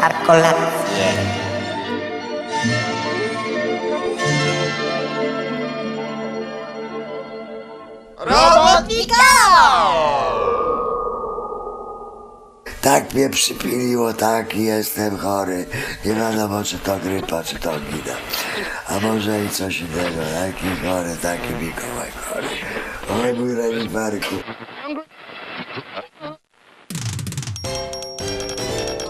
Parkolacje. Tak mnie przypiliło, tak i jestem chory. Nie wiadomo, czy to grypa, czy to gida. A może i coś innego. Jaki chory, taki Mikołaj chory. Oj, mój reniferku.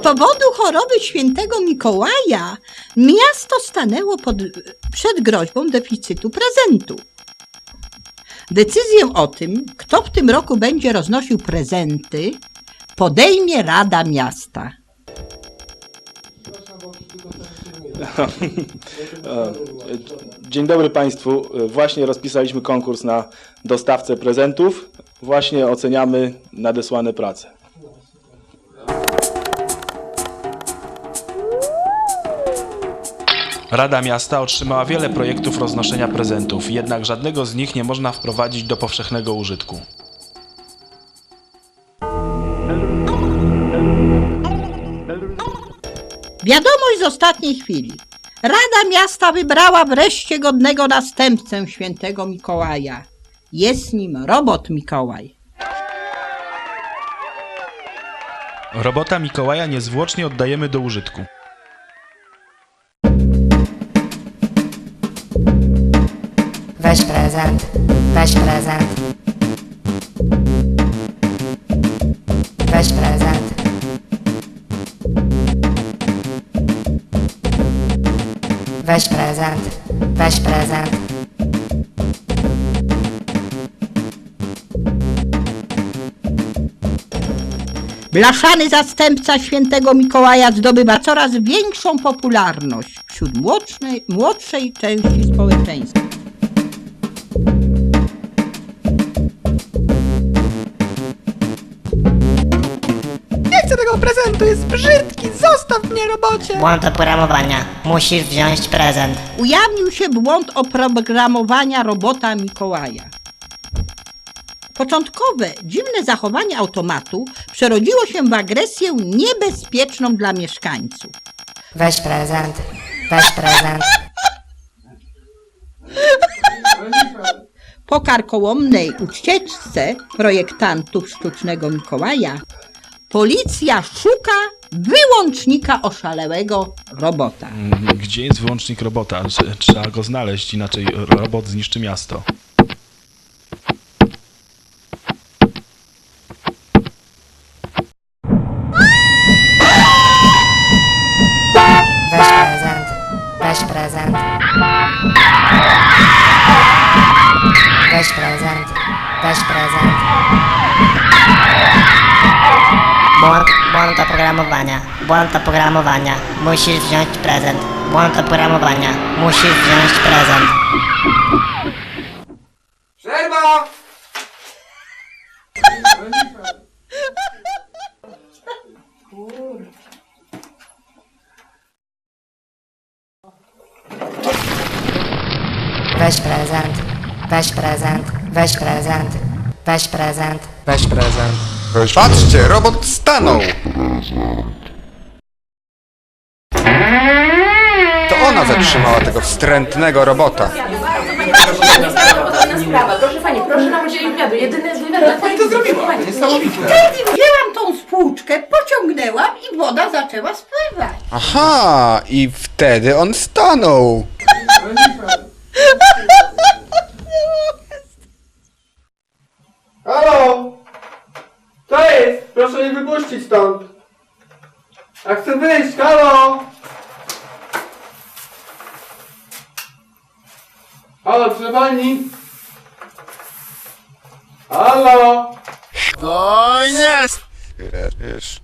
Powodu choroby świętego Mikołaja miasto stanęło pod, przed groźbą deficytu prezentu. Decyzję o tym, kto w tym roku będzie roznosił prezenty, podejmie Rada Miasta. Dzień dobry Państwu. Właśnie rozpisaliśmy konkurs na dostawcę prezentów. Właśnie oceniamy nadesłane prace. Rada Miasta otrzymała wiele projektów roznoszenia prezentów, jednak żadnego z nich nie można wprowadzić do powszechnego użytku. Wiadomość z ostatniej chwili. Rada Miasta wybrała wreszcie godnego następcę świętego Mikołaja. Jest nim robot Mikołaj. Robota Mikołaja niezwłocznie oddajemy do użytku. Weź prezent, weź prezent. Weź prezent. Weź prezent, weź prezent. Blaszany zastępca świętego Mikołaja zdobywa coraz większą popularność wśród młodszej, młodszej części społeczeństwa. Nie chcę tego prezentu, jest brzydki, zostaw mnie robocie! Błąd oprogramowania. Musisz wziąć prezent. Ujawnił się błąd oprogramowania robota Mikołaja. Początkowe, dziwne zachowanie automatu przerodziło się w agresję niebezpieczną dla mieszkańców. Weź prezent, weź prezent. Po karkołomnej ucieczce projektantów sztucznego Mikołaja policja szuka wyłącznika oszalałego robota. Gdzie jest wyłącznik robota? Trze- Trzeba go znaleźć, inaczej robot zniszczy miasto. Weź prezent, weź prezent. Błąd, błąd oprogramowania, błąd oprogramowania. Musisz wziąć prezent. Błąd oprogramowania, musisz wziąć prezent. Przerwa! Weź prezent, weź prezent, weź prezent, weź prezent. Weź prezent. Patrzcie, robot stanął! To ona zatrzymała tego wstrętnego robota. sprawa. Proszę pani, proszę nam udzielić wywiadu. Jedyny z wywiadu. Pani to zrobiła. Wzięłam tą spłuczkę, pociągnęłam i woda zaczęła spływać. Aha, i wtedy on stanął. Halo! Co jest? Proszę mnie wypuścić stąd! Ja chcę wyjść, halo! Halo, proszę pani? Halo! No jest! Wiesz.